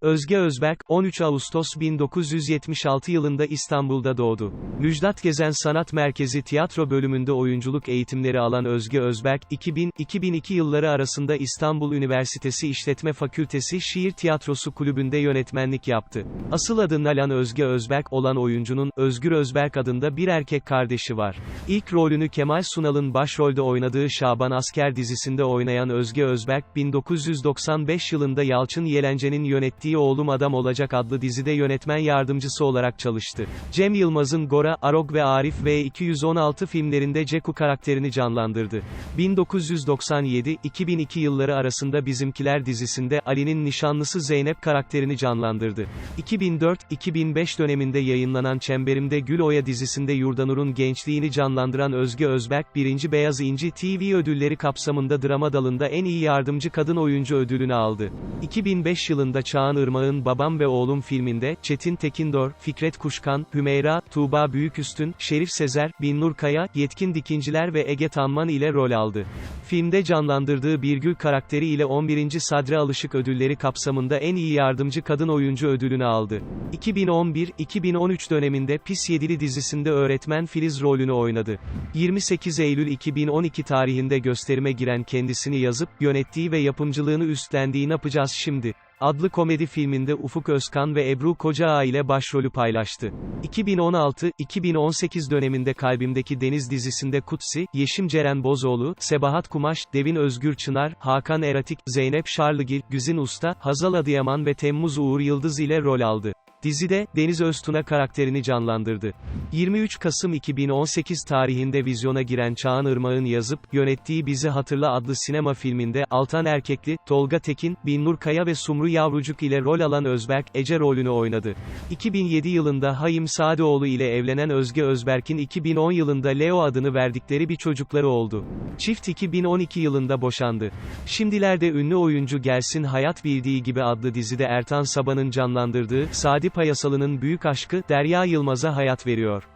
Özge Özberk, 13 Ağustos 1976 yılında İstanbul'da doğdu. Müjdat Gezen Sanat Merkezi tiyatro bölümünde oyunculuk eğitimleri alan Özge Özberk, 2000-2002 yılları arasında İstanbul Üniversitesi İşletme Fakültesi Şiir Tiyatrosu Kulübü'nde yönetmenlik yaptı. Asıl adı Nalan Özge Özberk olan oyuncunun, Özgür Özberk adında bir erkek kardeşi var. İlk rolünü Kemal Sunal'ın başrolde oynadığı Şaban Asker dizisinde oynayan Özge Özberk, 1995 yılında Yalçın Yelence'nin yönettiği Oğlum Adam Olacak adlı dizide yönetmen yardımcısı olarak çalıştı. Cem Yılmaz'ın Gora, Arog ve Arif ve 216 filmlerinde Ceku karakterini canlandırdı. 1997-2002 yılları arasında Bizimkiler dizisinde Ali'nin nişanlısı Zeynep karakterini canlandırdı. 2004-2005 döneminde yayınlanan Çemberimde Gül Oya dizisinde Yurdanur'un gençliğini canlandıran Özge Özberk 1. Beyaz İnci TV ödülleri kapsamında drama dalında en iyi yardımcı kadın oyuncu ödülünü aldı. 2005 yılında Çağan Irmak'ın Babam ve Oğlum filminde, Çetin Tekindor, Fikret Kuşkan, Hümeyra, Tuğba Büyüküstün, Şerif Sezer, Binnur Kaya, Yetkin Dikinciler ve Ege Tanman ile rol aldı. Filmde canlandırdığı Birgül karakteri ile 11. Sadri Alışık ödülleri kapsamında en iyi yardımcı kadın oyuncu ödülünü aldı. 2011-2013 döneminde Pis Yedili dizisinde öğretmen Filiz rolünü oynadı. 28 Eylül 2012 tarihinde gösterime giren kendisini yazıp, yönettiği ve yapımcılığını üstlendiği Yapacağız Şimdi? Adlı komedi filminde Ufuk Özkan ve Ebru Kocaağ ile başrolü paylaştı. 2016-2018 döneminde Kalbimdeki Deniz dizisinde Kutsi, Yeşim Ceren Bozoğlu, Sebahat Kumaş, Devin Özgür Çınar, Hakan Eratik, Zeynep Şarlıgil, Güzin Usta, Hazal Adıyaman ve Temmuz Uğur Yıldız ile rol aldı. Dizide, Deniz Öztuna karakterini canlandırdı. 23 Kasım 2018 tarihinde vizyona giren Çağan Irmak'ın yazıp, yönettiği Bizi Hatırla adlı sinema filminde, Altan Erkekli, Tolga Tekin, Binnur Kaya ve Sumru Yavrucuk ile rol alan Özberk, Ece rolünü oynadı. 2007 yılında Hayim Sadeoğlu ile evlenen Özge Özberk'in 2010 yılında Leo adını verdikleri bir çocukları oldu. Çift 2012 yılında boşandı. Şimdilerde ünlü oyuncu Gelsin Hayat Bildiği Gibi adlı dizide Ertan Saban'ın canlandırdığı, Sadi Payasalı'nın büyük aşkı, Derya Yılmaz'a hayat veriyor.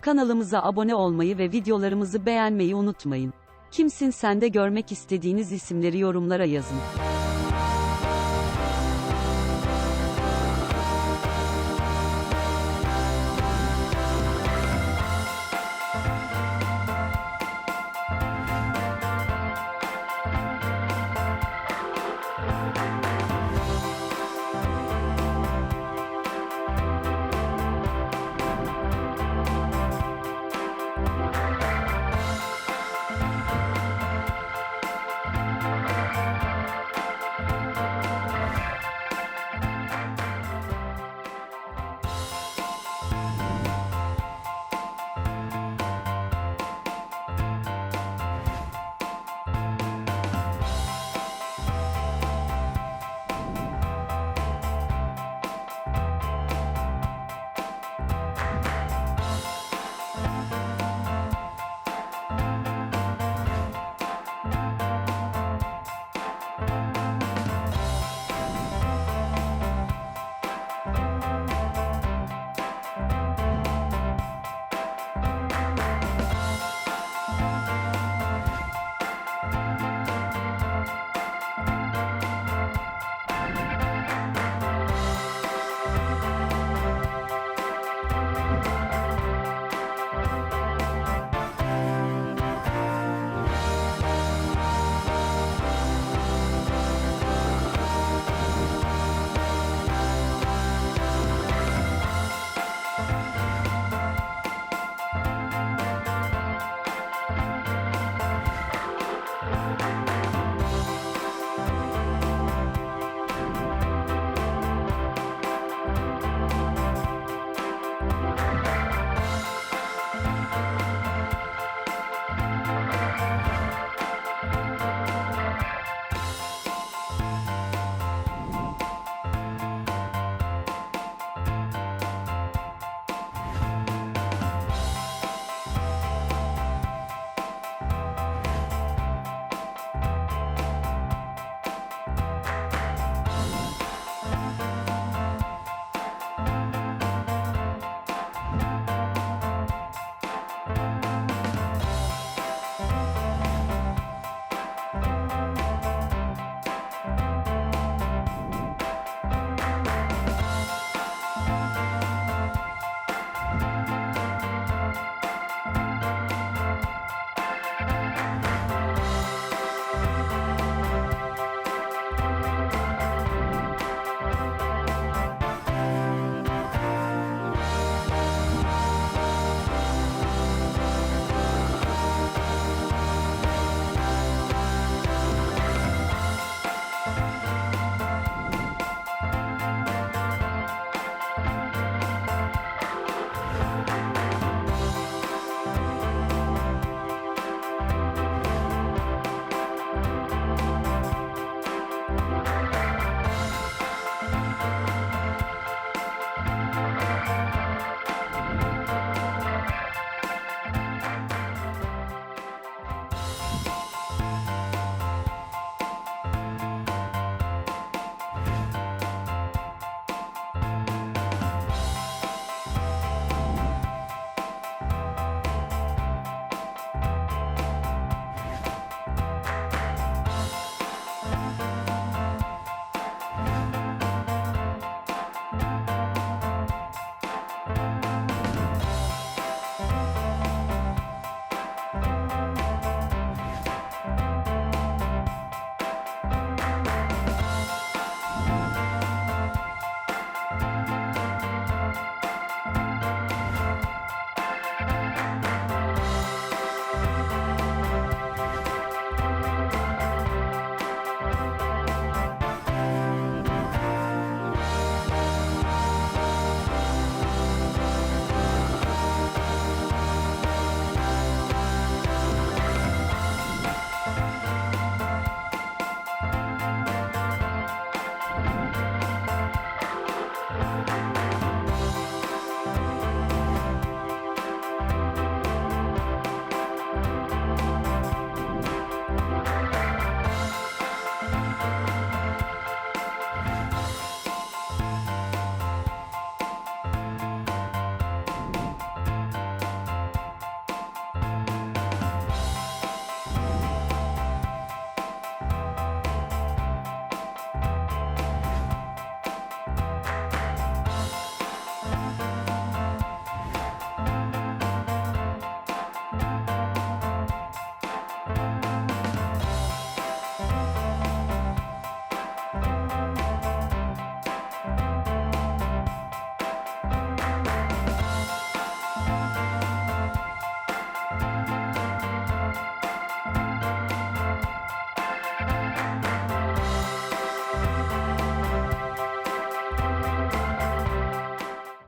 Kanalımıza abone olmayı ve videolarımızı beğenmeyi unutmayın. Kimsin Sende görmek istediğiniz isimleri yorumlara yazın.